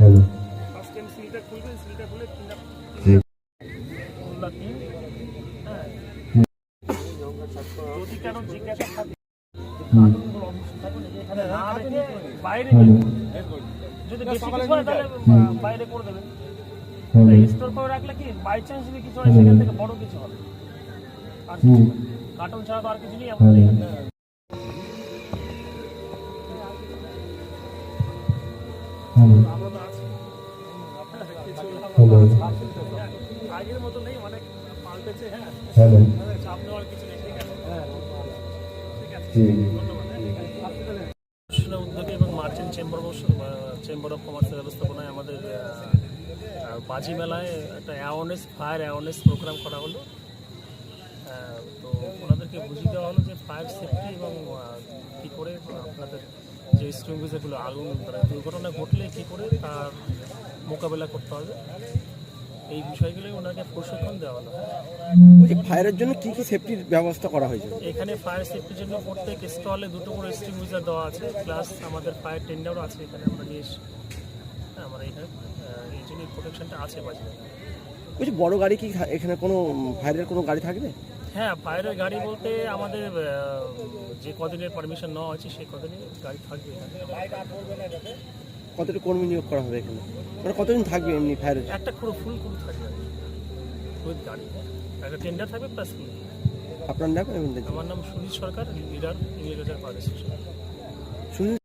First time সিলটা খুলবেন সিলটা খুলে তিনটা যদি কারও জিজ্ঞাসা থাকে বাইরে। যদি বাইরে করে দেবেন স্টোর করে রাখলে কি বাই চান্স যদি কিছু হয় সেখান থেকে বড় কিছু হবে আর। কার্টুন ছাড়া তো আর কিছু নেই আমাদের হ্যালো এখানে। আগের মতো নেই অনেক পাল্টেছে হ্যাঁ। চাপ নেওয়ার কিছু নেই ঠিক আছে। হ্যাঁ ঠিক আছে। জি। কৃষ্ণ উদ্যোগে এবং merchant chamber of chamber of কমার্সের ব্যবস্থাপনায় আমাদের বাজি মেলায় একটা অ্যাওয়ারনেস ফায়ার অ্যাওয়ারনেস প্রোগ্রাম করা হলো। আহ, তো বুঝিয়ে দেওয়া হলো যে ফায়ার সেফটি এবং কী করে আপনাদের যে স্ট্রিংগুলো আগুন মানে দুর্ঘটনা ঘটলে কী করে তার মোকাবেলা করতে হবে এই বিষয়গুলোই ওনাকে প্রশিক্ষণ দেওয়া হলো। বলছি ফায়ারের জন্য কি কি সেফটির ব্যবস্থা করা হয়েছে এখানে ফায়ার সেফটির জন্য প্রত্যেক স্টলে দুটো করে স্ট্রিংগুইজার দেওয়া আছে প্লাস আমাদের ফায়ার টেন্ডারও আছে এখানে আমরা নিয়ে এসে হ্যাঁ, আমরা এখানে এই জন্য প্রোটেকশনটা আছে বাজারে। বলছি বড় গাড়ি কি এখানে কোনো ফায়ারের কোনো গাড়ি থাকবে? হ্যাঁ ফায়ারের গাড়ি বলতে আমাদের যে কদিনের পারমিশন নেওয়া হয়েছে সেই কদিনই গাড়ি থাকবে কতটা কর্মী নিয়োগ করা হবে এখানে? মানে কতদিন থাকবে এমনি ফায়ারের একটা পুরো ফুল ক্রু থাকবে উইথ গাড়ি। একটা টেন্ডার থাকবে প্লাস ফুল আপনার নাম আমার নাম Sunil Sarkar leader English party শুনুন